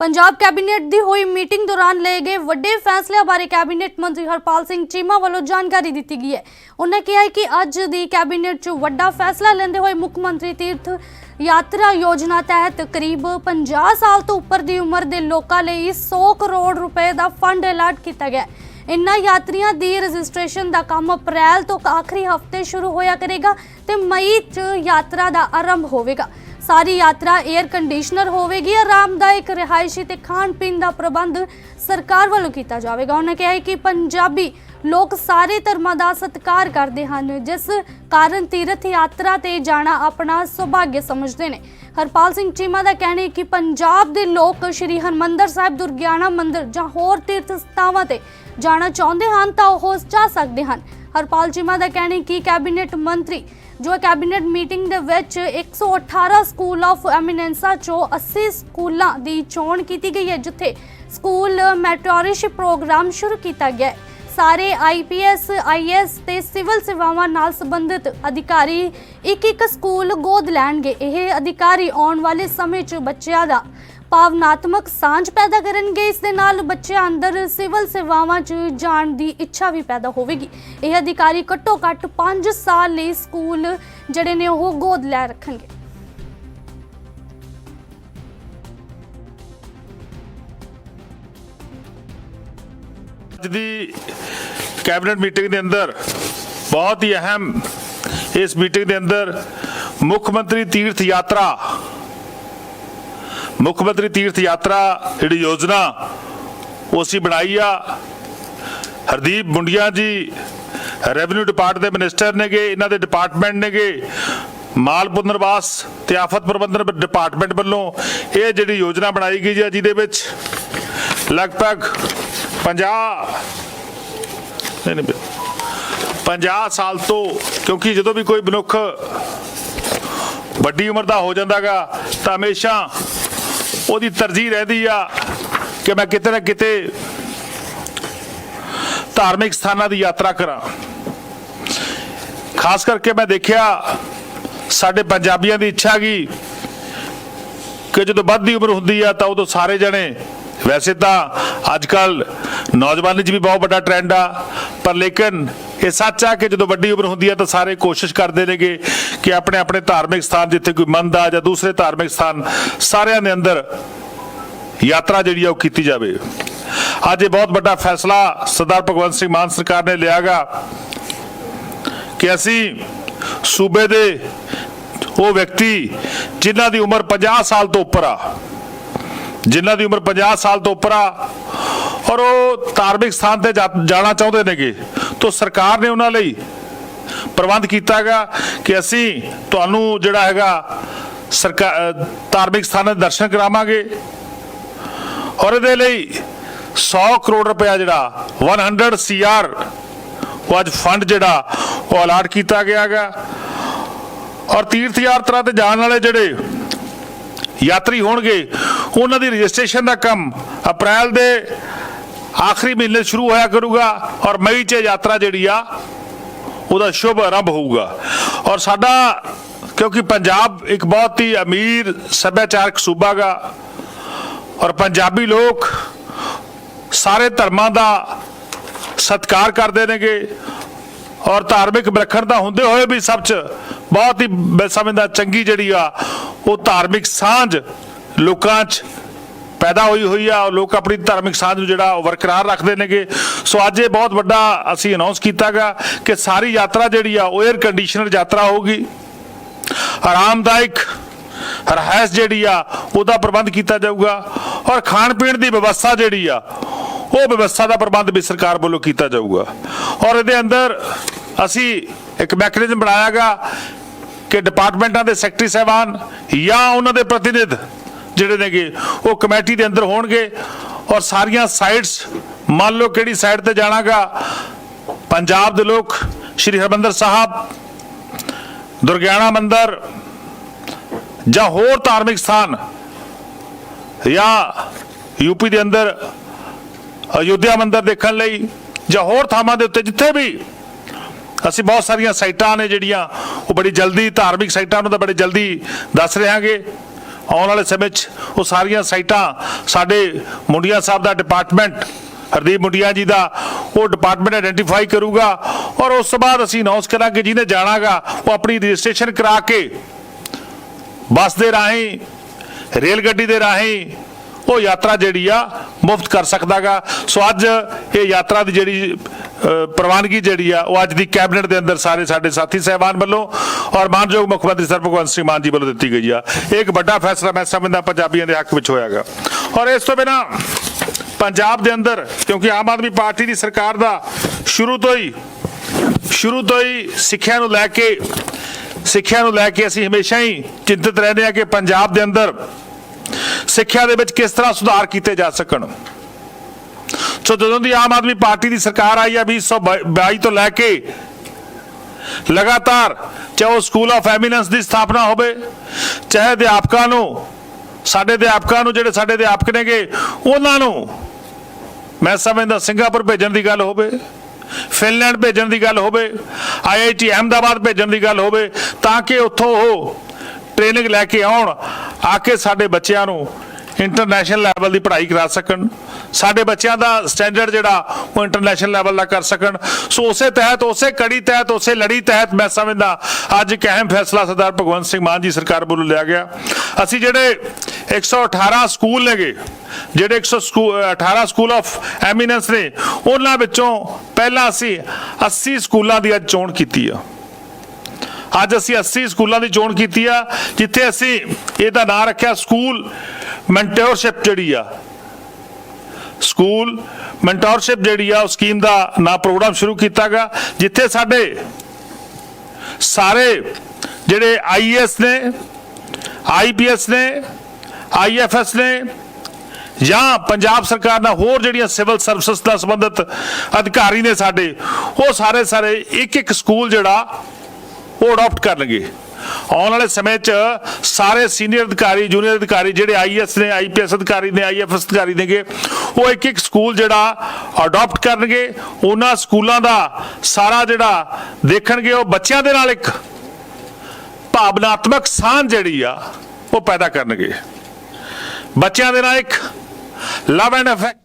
Punjab cabinet ਦੀ ਹੋਈ meeting ਦੌਰਾਨ ਲਏ ਗਏ ਵੱਡੇ ਫੈਸਲਿਆਂ ਬਾਰੇ ਕੈਬਨਿਟ ਮੰਤਰੀ ਹਰਪਾਲ ਸਿੰਘ ਚੀਮਾ ਵੱਲੋਂ ਜਾਣਕਾਰੀ ਦਿੱਤੀ ਗਈ ਹੈ। ਉਹਨਾਂ ਕਿਹਾ ਕਿ ਅੱਜ ਦੀ ਕੈਬਨਿਟ 'ਚ ਵੱਡਾ ਫੈਸਲਾ ਲੈਂਦੇ ਹੋਏ ਮੁੱਖ ਮੰਤਰੀ ਤੀਰਥ ਯਾਤਰਾ ਯੋਜਨਾ ਤਹਿਤ ਕਰੀਬ 50 ਸਾਲ ਤੋਂ ਉੱਪਰ ਦੀ ਉਮਰ ਦੇ ਲੋਕਾਂ ਲਈ 100 ਕਰੋੜ ਰੁਪਏ ਦਾ ਫੰਡ ਅਲਾਟ ਕੀਤਾ ਗਿਆ ਹੈ। ਇਨ੍ਹਾਂ ਯਾਤਰੀਆਂ ਦੀ ਰਜਿਸਟ੍ਰੇਸ਼ਨ ਦਾ ਕੰਮ ਅਪ੍ਰੈਲ ਤੋਂ ਆਖਰੀ ਹਫ਼ਤੇ ਸ਼ੁਰੂ ਹੋਇਆ ਕਰੇਗਾ ਤੇ ਮਈ 'ਚ ਯਾਤਰਾ ਦਾ ਆਰੰਭ ਹੋਵੇਗਾ। ਸਾਰੀ ਯਾਤਰਾ 에ਅਰ ਕੰਡੀਸ਼ਨਰ ਹੋਵੇਗੀ ਆਰਾਮਦਾਇਕ ਰਿਹਾਇਸ਼ੀ ਤੇ ਖਾਣ ਪੀਣ ਦਾ ਪ੍ਰਬੰਧ ਸਰਕਾਰ ਵੱਲੋਂ ਕੀਤਾ ਜਾਵੇਗਾ। ਉਹਨਾਂ ਕਿਹਾ ਹੈ ਕਿ ਪੰਜਾਬੀ ਲੋਕ ਸਾਰੇ ਧਰਮਾਂ ਦਾ ਸਤਿਕਾਰ ਕਰਦੇ ਹਨ, ਜਿਸ ਕਾਰਨ ਤੀਰਥ ਯਾਤਰਾ ਤੇ ਜਾਣਾ ਆਪਣਾ ਸੁਭਾਗਯ ਸਮਝਦੇ ਨੇ। ਹਰਪਾਲ ਸਿੰਘ ਚੀਮਾ ਦਾ ਕਹਿਣਾ ਹੈ ਕਿ ਪੰਜਾਬ ਦੇ ਲੋਕ ਸ਼੍ਰੀ ਹਰਮੰਦਰ ਸਾਹਿਬ, ਦੁਰਗਿਆਣਾ ਮੰਦਿਰ ਜਾਂ ਹੋਰ ਤੀਰਥ ਸਥਾਨਾਂ ਤੇ ਜਾਣਾ ਚਾਹੁੰਦੇ ਹਨ ਤਾਂ ਉਹ ਜਾ ਸਕਦੇ ਹਨ। ਹਰਪਾਲ ਚੀਮਾ ਦਾ ਕਹਿਣਾ ਹੈ ਕਿ ਕੈਬਨਿਟ ਮੰਤਰੀ ਜੋ ਕੈਬਨਿਟ ਮੀਟਿੰਗ ਦੇ ਵਿੱਚ 118 ਸਕੂਲ ਆਫ ਐਮੀਨੈਂਸਾ ਚੋਂ 80 ਸਕੂਲਾਂ ਦੀ ਚੋਣ ਕੀਤੀ ਗਈ ਹੈ, ਜਿੱਥੇ ਸਕੂਲ ਮੈਟਰੋਰਿਸ਼ ਪ੍ਰੋਗਰਾਮ ਸ਼ੁਰੂ ਕੀਤਾ ਗਿਆ ਹੈ। ਸਾਰੇ ਆਈਪੀਐਸ ਆਈਐਸ ਤੇ ਸਿਵਲ ਸੇਵਾਵਾਂ ਨਾਲ ਸੰਬੰਧਿਤ ਅਧਿਕਾਰੀ ਇੱਕ ਇੱਕ ਸਕੂਲ ਗੋਦ ਲੈਣਗੇ। ਇਹ ਅਧਿਕਾਰੀ ਆਉਣ ਵਾਲੇ ਸਮੇਂ 'ਚ ਬੱਚਿਆਂ ਦਾ ਭਾਵਨਾਤਮਕ ਸਾਂਝ ਪੈਦਾ ਕਰਨਗੇ। ਇਸ ਦੇ ਨਾਲ ਬੱਚਿਆਂ ਅੰਦਰ ਸਿਵਲ ਸੇਵਾਵਾਂ 'ਚ ਜਾਣ ਦੀ ਇੱਛਾ ਵੀ ਪੈਦਾ ਹੋਵੇਗੀ। ਇਹ ਅਧਿਕਾਰੀ ਘੱਟੋ ਘੱਟ 5 ਸਾਲ ਲਈ ਸਕੂਲ ਜਿਹੜੇ ਨੇ ਉਹ ਗੋਦ ਲੈ ਰੱਖਣਗੇ। ਅੱਜ ਦੀ ਕੈਬਨਿਟ ਮੀਟਿੰਗ ਦੇ ਅੰਦਰ ਬਹੁਤ ਹੀ ਅਹਿਮ ਇਸ ਮੀਟਿੰਗ ਦੇ ਅੰਦਰ ਮੁੱਖ ਮੰਤਰੀ ਤੀਰਥ ਯਾਤਰਾ ਮੁੱਖ ਮੰਤਰੀ ਤੀਰਥ ਯਾਤਰਾ ਜਿਹੜੀ ਯੋਜਨਾ ਉਹ ਅਸੀਂ ਬਣਾਈ ਆ। ਹਰਦੀਪ ਮੁੰਡੀਆਂ ਜੀ ਰੈਵਨਿਊ ਡਿਪਾਰਟ ਦੇ ਮਿਨਿਸਟਰ ਨੇਗੇ, ਇਹਨਾਂ ਦੇ ਡਿਪਾਰਟਮੈਂਟ ਨੇਗੇ। ਮਾਲ ਪੁਨਰਵਾਸ ਤੇ ਆਫਤ ਪ੍ਰਬੰਧਨ ਡਿਪਾਰਟਮੈਂਟ ਵੱਲੋਂ ਇਹ ਜਿਹੜੀ ਯੋਜਨਾ ਬਣਾਈ ਗਈ ਹੈ ਜਿਹਦੇ ਵਿੱਚ ਲਗਭਗ 50 ਨਹੀਂ ਨਹੀਂ 50 ਸਾਲ ਤੋਂ, ਕਿਉਂਕਿ ਜਦੋਂ ਵੀ ਕੋਈ ਮਨੁੱਖ ਵੱਡੀ ਉਮਰ ਦਾ ਹੋ ਜਾਂਦਾਗਾ, ਤਾਂ ਹਮੇਸ਼ਾ ਉਹਦੀ ਤਰਜੀਹ ਰਹਿੰਦੀ ਆ ਕਿ ਮੈਂ ਕਿਤੇ ਨਾ ਕਿਤੇ ਧਾਰਮਿਕ ਸਥਾਨਾਂ ਦੀ ਯਾਤਰਾ ਕਰਾਂ। ਖਾਸ ਕਰਕੇ ਮੈਂ ਦੇਖਿਆ ਸਾਡੇ ਪੰਜਾਬੀਆਂ ਦੀ ਇੱਛਾ ਗਈ ਕਿ ਜਦੋਂ ਵੱਧਦੀ ਉਮਰ ਹੁੰਦੀ ਆ ਤਾਂ ਉਦੋਂ ਸਾਰੇ ਜਣੇ, ਵੈਸੇ ਤਾਂ ਅੱਜ ਕੱਲ ਨੌਜਵਾਨੀ 'ਚ ਵੀ ਬਹੁਤ ਵੱਡਾ ਟ੍ਰੈਂਡ ਆ, ਪਰ ਲੇਕਿਨ ਇਹ ਸੱਚ ਆ ਕਿ ਜਦੋਂ ਵੱਡੀ ਉਮਰ ਹੁੰਦੀ ਆ ਤਾਂ ਸਾਰੇ ਕੋਸ਼ਿਸ਼ ਕਰਦੇ ਨੇਗੇ ਕਿ ਆਪਣੇ ਆਪਣੇ ਧਾਰਮਿਕ ਸਥਾਨ ਜਿੱਥੇ ਕੋਈ ਮੰਦਾ ਜਾਂ ਦੂਸਰੇ ਧਾਰਮਿਕ ਸਥਾਨ, ਸਾਰਿਆਂ ਦੇ ਅੰਦਰ ਯਾਤਰਾ ਜਿਹੜੀ ਆ ਉਹ ਕੀਤੀ ਜਾਵੇ। ਅੱਜ ਇਹ ਬਹੁਤ ਵੱਡਾ ਫੈਸਲਾ ਸਰਦਾਰ ਭਗਵੰਤ ਸਿੰਘ ਮਾਨ ਸਰਕਾਰ ਨੇ ਲਿਆਗਾ ਕਿ ਅਸੀਂ ਸੂਬੇ ਦੇ ਉਹ ਵਿਅਕਤੀ ਜਿਨ੍ਹਾਂ ਦੀ ਉਮਰ 50 ਸਾਲ ਤੋਂ ਉੱਪਰ ਆ, ਜਿਨ੍ਹਾਂ ਦੀ ਉਮਰ 50 ਸਾਲ ਤੋਂ ਉੱਪਰ ਆ, ਔਰ ਉਹ ਧਾਰਮਿਕ ਸਥਾਨ ਤੇ ਜਾਣਾ ਚਾਹੁੰਦੇ ਨੇਗੇ, ਤਾਂ ਸਰਕਾਰ ਨੇ ਉਹਨਾਂ ਲਈ ਪ੍ਰਬੰਧ ਕੀਤਾਗਾ ਕਿ ਅਸੀਂ ਤੁਹਾਨੂੰ ਜਿਹੜਾ ਹੈਗਾ ਸਰਕਾਰ ਧਾਰਮਿਕ ਸਥਾਨਾਂ ਦੇ ਦਰਸ਼ਨ ਕਰਾਵਾਂਗੇ। ਔਰ ਇਹਦੇ ਲਈ 100 ਕਰੋੜ ਰੁਪਇਆ ਜਿਹੜਾ 100 ਸੀਆਰ ਉਹ ਅੱਜ ਫੰਡ ਜਿਹੜਾ ਉਹ ਅਲਾਟ ਕੀਤਾ ਗਿਆਗਾ ਔਰ ਤੀਰਥ ਯਾਤਰਾ ਤੇ ਜਾਣ ਵਾਲੇ ਜਿਹੜੇ ਯਾਤਰੀ ਹੋਣਗੇ, ਉਹਨਾਂ ਦੀ ਰਜਿਸਟ੍ਰੇਸ਼ਨ ਦਾ ਕੰਮ ਅਪ੍ਰੈਲ ਦੇ ਆਖਰੀ ਮਹੀਨੇ ਸ਼ੁਰੂ ਹੋਇਆ ਕਰੂਗਾ। ਔਰ ਮਈ 'ਚ ਯਾਤਰਾ ਜਿਹੜੀ ਆ ਉਹਦਾ ਸ਼ੁਭ ਆਰੰਭ ਹੋਊਗਾ। ਔਰ ਸਾਡਾ, ਕਿਉਂਕਿ ਪੰਜਾਬ ਇੱਕ ਬਹੁਤ ਹੀ ਅਮੀਰ ਸੱਭਿਆਚਾਰਕ ਸੂਬਾ ਔਰ ਪੰਜਾਬੀ ਲੋਕ ਸਾਰੇ ਧਰਮਾਂ ਦਾ ਸਤਿਕਾਰ ਕਰਦੇ ਨੇਗੇ। ਔਰ ਧਾਰਮਿਕ ਵਿਲੱਖਣਤਾ ਹੁੰਦੇ ਹੋਏ ਵੀ ਸਭ ਚ ਬਹੁਤ ਹੀ ਮੈਂ ਸਮਝਦਾ ਚੰਗੀ ਜਿਹੜੀ ਆ, ਉਹ ਧਾਰਮਿਕ ਸਾਂਝ ਲੋਕਾਂ 'ਚ ਪੈਦਾ ਹੋਈ ਹੋਈ ਆ, ਲੋਕ ਆਪਣੀ ਧਾਰਮਿਕ ਸਾਂਝ ਨੂੰ ਜਿਹੜਾ ਵਰਕਰਾਰ ਰੱਖਦੇ ਨੇਗੇ। ਸੋ ਅੱਜ ਇਹ ਬਹੁਤ ਵੱਡਾ ਅਸੀਂ ਅਨਾਉਂਸ ਕੀਤਾਗਾ ਕਿ ਸਾਰੀ ਯਾਤਰਾ ਜਿਹੜੀ ਆ, ਉਹ 에ਅਰ ਕੰਡੀਸ਼ਨਰ ਯਾਤਰਾ ਹੋਊਗੀ। ਆਰਾਮਦਾਇਕ ਰਹਿਸ ਜਿਹੜੀ ਆ, ਉਹਦਾ ਪ੍ਰਬੰਧ ਕੀਤਾ ਜਾਊਗਾ ਔਰ ਖਾਣ ਪੀਣ ਦੀ ਵਿਵਸਥਾ ਜਿਹੜੀ ਆ, ਉਹ ਵਿਵਸਥਾ ਦਾ ਪ੍ਰਬੰਧ ਵੀ ਸਰਕਾਰ ਵੱਲੋਂ ਕੀਤਾ ਜਾਊਗਾ। ਔਰ ਇਹਦੇ ਅੰਦਰ ਅਸੀਂ ਇੱਕ ਮੈਕੈਨਿਜ਼ਮ ਬਣਾਇਆਗਾ ਕਿ ਡਿਪਾਰਟਮੈਂਟਾਂ ਦੇ ਸੈਕਟਰੀ ਸਹਿਬਾਨ ਜਾਂ ਉਹਨਾਂ ਦੇ ਪ੍ਰਤੀਨਿਧ ਜਿਹੜੇ ਨੇਗੇ, ਉਹ ਕਮੇਟੀ ਦੇ ਅੰਦਰ ਹੋਣਗੇ ਔਰ ਸਾਰੀਆਂ ਸਾਈਟਸ ਮੰਨ ਲਓ ਕਿਹੜੀ ਸਾਈਡ ਤੇ ਜਾਣਾਗਾ, ਪੰਜਾਬ ਦੇ ਲੋਕ, ਸ਼੍ਰੀ ਹਰਮੰਦਰ ਸਾਹਿਬ, ਦੁਰਗਿਆਣਾ ਮੰਦਰ ਜਾਂ ਹੋਰ ਧਾਰਮਿਕ ਸਥਾਨ ਜਾਂ ਯੂਪੀ ਦੇ ਅੰਦਰ, ਅਯੁੱਧਿਆ ਮੰਦਰ ਦੇਖਣ ਲਈ ਜਾਂ ਹੋਰ ਥਾਵਾਂ ਦੇ ਉੱਤੇ ਜਿੱਥੇ ਵੀ ਅਸੀਂ ਬਹੁਤ ਸਾਰੀਆਂ ਸਾਈਟਾਂ ਨੇ ਜਿਹੜੀਆਂ, ਉਹ ਬੜੀ ਜਲਦੀ ਧਾਰਮਿਕ ਸਾਈਟਾਂ ਨੂੰ ਤਾਂ ਬੜੀ ਜਲਦੀ ਦੱਸ ਰਹਾਂਗੇ। ਆਉਣ ਵਾਲੇ ਸਮੇਂ 'ਚ ਉਹ ਸਾਰੀਆਂ ਸਾਈਟਾਂ ਸਾਡੇ ਮੁੰਡੀਆਂ ਸਾਹਿਬ ਦਾ ਡਿਪਾਰਟਮੈਂਟ ਹਰਦੀਪ ਮੁੰਡੀਆਂ ਜੀ ਦਾ, ਉਹ ਡਿਪਾਰਟਮੈਂਟ ਆਇਡੈਂਟੀਫਾਈ ਕਰੂਗਾ ਔਰ ਉਸ ਤੋਂ ਬਾਅਦ ਅਸੀਂ ਅਨਾਉਂਸ ਕਰਾਂਗੇ ਜਿਹਨੇ ਜਾਣਾਗਾ, ਉਹ ਆਪਣੀ ਰਜਿਸਟ੍ਰੇਸ਼ਨ ਕਰਾ ਕੇ ਬੱਸ ਦੇ ਰਾਹੀਂ ਰੇਲ ਗੱਡੀ ਦੇ ਰਾਹੀਂ ਉਹ ਯਾਤਰਾ ਜਿਹੜੀ ਆ ਮੁਫਤ ਕਰ ਸਕਦਾਗਾ। ਸੋ ਅੱਜ ਇਹ ਯਾਤਰਾ ਦੀ ਜਿਹੜੀ ਪ੍ਰਵਾਨਗੀ ਜਿਹੜੀ ਆ, ਉਹ ਅੱਜ ਦੀ ਕੈਬਨਿਟ ਦੇ ਅੰਦਰ ਸਾਰੇ ਸਾਡੇ ਸਾਥੀ ਸਹਿਬਾਨ ਵੱਲੋਂ ਔਰ ਮਾਨਯੋਗ ਮੁੱਖ ਮੰਤਰੀ ਸਰ ਭਗਵੰਤ ਸਿੰਘ ਮਾਨ ਜੀ ਵੱਲੋਂ ਦਿੱਤੀ ਗਈ ਆ। ਇਹ ਇੱਕ ਵੱਡਾ ਫੈਸਲਾ ਮੈਂ ਸਮਝਦਾ ਪੰਜਾਬੀਆਂ ਦੇ ਹੱਕ ਵਿੱਚ ਹੋਇਆਗਾ। ਔਰ ਇਸ ਤੋਂ ਬਿਨਾ ਪੰਜਾਬ ਦੇ ਅੰਦਰ, ਕਿਉਂਕਿ ਆਮ ਆਦਮੀ ਪਾਰਟੀ ਦੀ ਸਰਕਾਰ ਦਾ ਸ਼ੁਰੂ ਤੋਂ ਹੀ, ਸ਼ੁਰੂ ਤੋਂ ਹੀ ਸਿੱਖਿਆ ਨੂੰ ਲੈ ਕੇ, ਸਿੱਖਿਆ ਨੂੰ ਲੈ ਕੇ ਅਸੀਂ ਹਮੇਸ਼ਾ ਹੀ ਚਿੰਤਤ ਰਹਿੰਦੇ ਹਾਂ ਕਿ ਪੰਜਾਬ ਦੇ ਅੰਦਰ ਸਿੱਖਿਆ ਦੇ ਵਿੱਚ ਕਿਸ ਤਰ੍ਹਾਂ ਸੁਧਾਰ ਕੀਤੇ ਜਾ ਸਕਣ। ਸੋ ਜਦੋਂ ਦੀ ਆਮ ਆਦਮੀ ਪਾਰਟੀ ਦੀ ਸਰਕਾਰ ਆਈ ਹੈ 2022 ਤੋਂ ਲੈ ਕੇ ਲਗਾਤਾਰ, ਚਾਹੇ ਉਹ ਸਕੂਲ ਆਫ ਐਮੀਨੈਂਸ ਦੀ ਸਥਾਪਨਾ ਹੋਵੇ, ਚਾਹੇ ਅਧਿਆਪਕਾਂ ਨੂੰ, ਸਾਡੇ ਅਧਿਆਪਕਾਂ ਨੂੰ, ਜਿਹੜੇ ਸਾਡੇ ਅਧਿਆਪਕ ਨੇਗੇ, ਉਹਨਾਂ ਨੂੰ ਮੈਂ ਸਮਝਦਾ ਸਿੰਗਾਪੁਰ ਭੇਜਣ ਦੀ ਗੱਲ ਹੋਵੇ, ਫਿਨਲੈਂਡ ਭੇਜਣ ਦੀ ਗੱਲ ਹੋਵੇ ਆਈਆਈਟੀ ਅਹਿਮਦਾਬਾਦ ਭੇਜਣ ਦੀ ਗੱਲ ਹੋਵੇ, ਤਾਂ ਕਿ ਉੱਥੋਂ ਉਹ ਟ੍ਰੇਨਿੰਗ ਲੈ ਕੇ ਆਉਣ, ਆ ਕੇ ਸਾਡੇ ਬੱਚਿਆਂ ਨੂੰ ਇੰਟਰਨੈਸ਼ਨਲ ਲੈਵਲ ਦੀ ਪੜ੍ਹਾਈ ਕਰਾ ਸਕਣ। ਸਾਡੇ ਬੱਚਿਆਂ ਦਾ ਸਟੈਂਡਰਡ ਜਿਹੜਾ, ਉਹ ਇੰਟਰਨੈਸ਼ਨਲ ਲੈਵਲ ਦਾ ਕਰ ਸਕਣ। ਸੋ ਉਸੇ ਤਹਿਤ, ਉਸੇ ਕੜੀ ਤਹਿਤ, ਉਸੇ ਲੜੀ ਤਹਿਤ ਮੈਂ ਸਮਝਦਾ, ਅੱਜ ਇੱਕ ਅਹਿਮ ਫੈਸਲਾ ਸਰਦਾਰ ਭਗਵੰਤ ਸਿੰਘ ਮਾਨ ਜੀ ਸਰਕਾਰ ਵੱਲੋਂ ਲਿਆ ਗਿਆ। ਅਸੀਂ ਜਿਹੜੇ 118 ਸਕੂਲ ਨੇਗੇ, ਜਿਹੜੇ 118 ਸਕੂਲ ਆਫ ਐਮੀਨੈਂਸ ਨੇ, ਉਹਨਾਂ ਵਿੱਚੋਂ ਪਹਿਲਾਂ ਅਸੀਂ 80 ਸਕੂਲਾਂ ਦੀ ਅੱਜ ਚੋਣ ਕੀਤੀ ਆ। ਅੱਜ ਅਸੀਂ 80 ਸਕੂਲਾਂ ਦੀ ਚੋਣ ਕੀਤੀ ਆ, ਜਿੱਥੇ ਅਸੀਂ ਇਹਦਾ ਨਾਂ ਰੱਖਿਆ, ਸਕੂਲ ਮੈਂਟੋਰਸ਼ਿਪ ਜਿਹੜੀ ਆ ਸਕੂਲ ਮੈਂਟੋਰਸ਼ਿਪ ਜਿਹੜੀ ਆ, ਉਹ ਸਕੀਮ ਦਾ ਨਾ ਪ੍ਰੋਗਰਾਮ ਸ਼ੁਰੂ ਕੀਤਾ ਕੀਤਾਗਾ ਜਿੱਥੇ ਸਾਡੇ ਸਾਰੇ ਜਿਹੜੇ ਆਈਐਸ ਨੇ ਆਈਪੀਐਸ ਨੇ ਆਈਐਫਐਸ ਨੇ ਜਾਂ ਪੰਜਾਬ ਸਰਕਾਰ ਨਾਲ ਹੋਰ ਜਿਹੜੀਆਂ ਸਿਵਲ ਸਰਵਿਸਿਜ਼ ਨਾਲ ਸੰਬੰਧਿਤ ਅਧਿਕਾਰੀ ਨੇ ਸਾਡੇ, ਉਹ ਸਾਰੇ ਸਾਰੇ ਇੱਕ ਇੱਕ ਸਕੂਲ ਜਿਹੜਾ ਉਹ ਅਡਾਪਟ ਕਰਨਗੇ। ਆਉਣ ਵਾਲੇ ਸਮੇਂ 'ਚ ਸਾਰੇ ਸੀਨੀਅਰ ਅਧਿਕਾਰੀ ਜੂਨੀਅਰ ਅਧਿਕਾਰੀ ਜਿਹੜੇ ਆਈਐਸ ਨੇ ਆਈਪੀਐਸ ਅਧਿਕਾਰੀ ਨੇ ਆਈਐਫਐਸ ਅਧਿਕਾਰੀ ਨੇਗੇ, ਉਹ ਇੱਕ ਇੱਕ ਸਕੂਲ ਜਿਹੜਾ ਅਡਾਪਟ ਕਰਨਗੇ। ਉਹਨਾਂ ਸਕੂਲਾਂ ਦਾ ਸਾਰਾ ਜਿਹੜਾ ਦੇਖਣਗੇ, ਉਹ ਬੱਚਿਆਂ ਦੇ ਨਾਲ ਇੱਕ ਭਾਵਨਾਤਮਕ ਸਾਂਝ ਜਿਹੜੀ ਆ, ਉਹ ਪੈਦਾ ਕਰਨਗੇ। ਬੱਚਿਆਂ ਦੇ ਨਾਲ ਇੱਕ ਲਵ ਐਂਡ ਅਫੈਕਟ